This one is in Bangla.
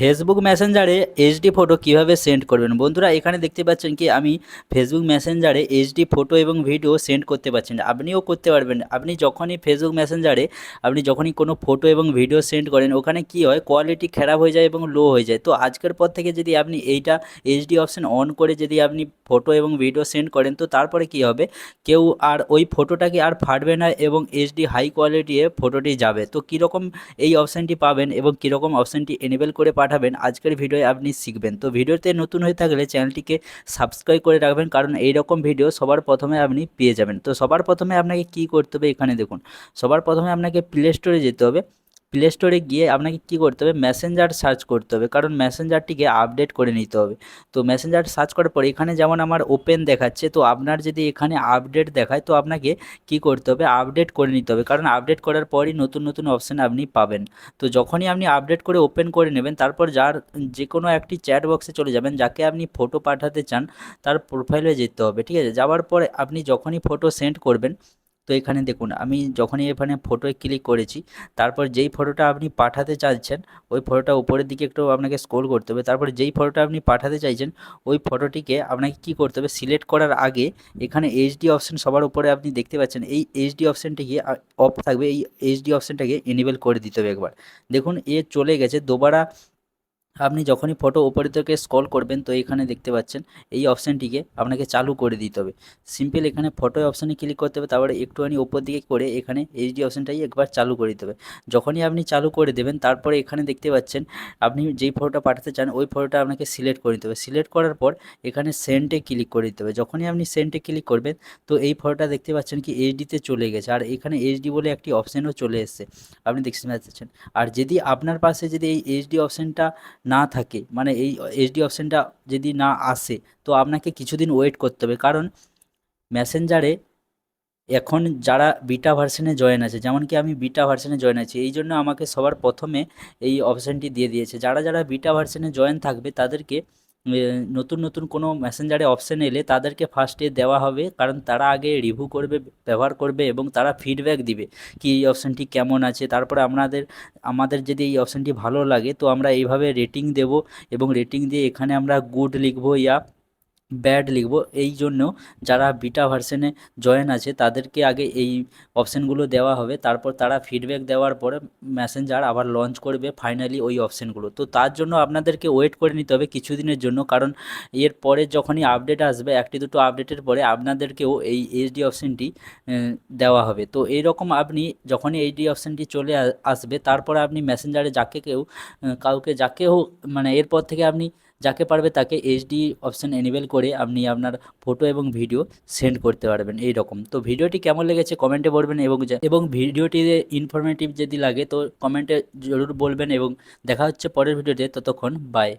ফেসবুক মেসেঞ্জারে এইচডি ফটো কীভাবে সেন্ড করবেন? বন্ধুরা, এখানে দেখতে পাচ্ছেন কি, আমি ফেসবুক মেসেঞ্জারে এইচডি ফটো এবং ভিডিও সেন্ড করতে পারছেন আপনিও করতে পারবেন। আপনি যখনই ফেসবুক মেসেঞ্জারে আপনি যখনই কোনো ফটো এবং ভিডিও সেন্ড করেন, ওখানে কি হয় কোয়ালিটি খারাপ হয়ে যায় এবং লো হয়ে যায়। তো আজকের পর থেকে যদি আপনি এইটা এইচডি অপশন অন করে যদি আপনি ফটো এবং ভিডিও সেন্ড করেন, তো তারপরে কি হবে? কেউ আর ওই ফটোটাকে আর ফাটবে না এবং এইচডি হাই কোয়ালিটির ফটোটি যাবে। তো কীরকম এই অপশানটি পাবেন এবং কীরকম অপশানটি এনেবেল করে পাঠাবেন, আজকের ভিডিও আপনি শিখবেন। তো ভিডিওতে নতুন হয়ে থাকলে চ্যানেলটিকে সাবস্ক্রাইব করে রাখবেন, কারণ এই রকম ভিডিও সবার প্রথমে আপনি পেয়ে যাবেন। তো সবার প্রথমে আপনাকে কি করতে হবে এখানে দেখুন, সবার প্রথমে আপনাকে প্লে স্টোরে যেতে হবে। প্লে স্টোরে গিয়ে আপনাকে কি করতে হবে? মেসেঞ্জার সার্চ করতে হবে। কারণ মেসেঞ্জারটিকে আপডেট করে নিতে হবে। তো মেসেঞ্জার সার্চ করার পর এখানে যেমন আমার ওপেন দেখাচ্ছে, তো আপনার যদি এখানে আপডেট দেখায়, তো আপনাকে কি করতে হবে? আপডেট করে নিতে হবে। কারণ আপডেট করার পরই নতুন নতুন অপশান আপনি পাবেন। তো যখনই আপনি আপডেট করে ওপেন করে নেবেন, তারপর যার যে কোনো একটি চ্যাট বক্সে চলে যাবেন, যাকে আপনি ফটো পাঠাতে চান, তার প্রোফাইলে যেতে হবে। ঠিক আছে? যাওয়ার পরে আপনি যখনই ফটো সেন্ড করবেন তো এখানে দেখুন, আমি যখনই এখানে ফটোয় ক্লিক করেছি, তারপর যেই ফটোটা আপনি পাঠাতে চাইছেন, ওই ফটোটা উপরের দিকে একটু আপনাকে স্ক্রোল করতে হবে, তারপরে যেই ফটোটা আপনি পাঠাতে চাইছেন, ওই ফটোটিকে আপনাকে কি করতে হবে সিলেক্ট করার আগে এখানে এইচডি অপশান সবার উপরে আপনি দেখতে পাচ্ছেন, এই এইচডি অপশানটিকে অফ থাকবে, এই এইচডি অপশানটাকে এনেবেল করে দিতে হবে একবার। দেখুন, এ চলে গেছে, দোবারা আপনি যখনই ফটো উপরে থেকে স্ক্রল করবেন, তো এখানে দেখতে পাচ্ছেন, এই অপশানটিকে আপনাকে চালু করে দিতে হবে। সিম্পল এখানে ফটো অপশানে ক্লিক করতে হবে, তারপরে একটুখানি উপর দিকে করে এখানে এইচডি অপশানটাই একবার চালু করে দিতে হবে। যখনই আপনি চালু করে দেবেন, তারপরে এখানে দেখতে পাচ্ছেন, আপনি যেই ফটোটা পাঠাতে চান, ওই ফটোটা আপনাকে সিলেক্ট করে দিতে হবে। সিলেক্ট করার পর এখানে সেন্টে ক্লিক করে দিতে হবে। যখনই আপনি সেন্টে ক্লিক করবেন, তো এই ফটোটা দেখতে পাচ্ছেন কি এইচডিতে চলে গেছে। আর এখানে এইচডি বলে একটি অপশানও চলে এসছে। আপনি দেখতে পাচ্ছেন। আর যদি আপনার পাশে যদি এই এইচডি অপশানটা না থাকে। মানে এই এইচডি অপশানটা যদি না আসে, তো আপনাকে কিছুদিন ওয়েট করতে হবে। কারণ মেসেঞ্জারে এখন যারা বিটা ভার্সনে জয়েন আছে, যেমন কি আমি বিটা ভার্সনে জয়েন আছি, এই জন্য আমাকে সবার প্রথমে এই অপশানটি দিয়ে দিয়েছে। যারা যারা বিটা ভার্সনে জয়েন থাকবে, তাদেরকে নতুন নতুন কোনো মেসেঞ্জারে অপশান এলে তাদেরকে ফার্স্টে দেওয়া হবে। কারণ তারা আগে রিভিউ করবে, ব্যবহার করবে এবং তারা ফিডব্যাক দিবে কি এই অপশানটি কেমন আছে। তারপরে আপনাদের আমাদের যদি এই অপশানটি ভালো লাগে, তো আমরা এইভাবে রেটিং দেব এবং রেটিং দিয়ে এখানে আমরা গুড লিখব, ইয়া ব্যাড লিখব। এই জন্য যারা বিটা ভার্সনে জয়েন আছে, তাদেরকে আগে এই অপশানগুলো দেওয়া হবে। তারপর তারা ফিডব্যাক দেওয়ার পরে মেসেঞ্জার আবার লঞ্চ করবে ফাইনালি ওই অপশানগুলো তো তার জন্য আপনাদেরকে ওয়েট করে নিতে হবে কিছুদিনের জন্য। কারণ এর পরে যখনই আপডেট আসবে, একটি দুটো আপডেটের পরে আপনাদেরকেও এই এইচডি অপশানটি দেওয়া হবে। তো এইরকম আপনি যখনই এইচডি অপশানটি চলে আসবে, তারপরে আপনি মেসেঞ্জারে যাকে কেউ কাউকে যাকেও মানে এরপর থেকে আপনি যাকে পারবে তাকে এইচডি অপশান এনেবেল করে আপনি আপনার ফটো এবং ভিডিও সেন্ড করতে পারবেন এই রকম তো ভিডিওটি কেমন লেগেছে কমেন্টে বলবেন এবং এবং ভিডিওটি ইনফরমেটিভ যদি লাগে তো কমেন্টে জরুর বলবেন এবং দেখা হচ্ছে পরের ভিডিওতে ততক্ষণ বাই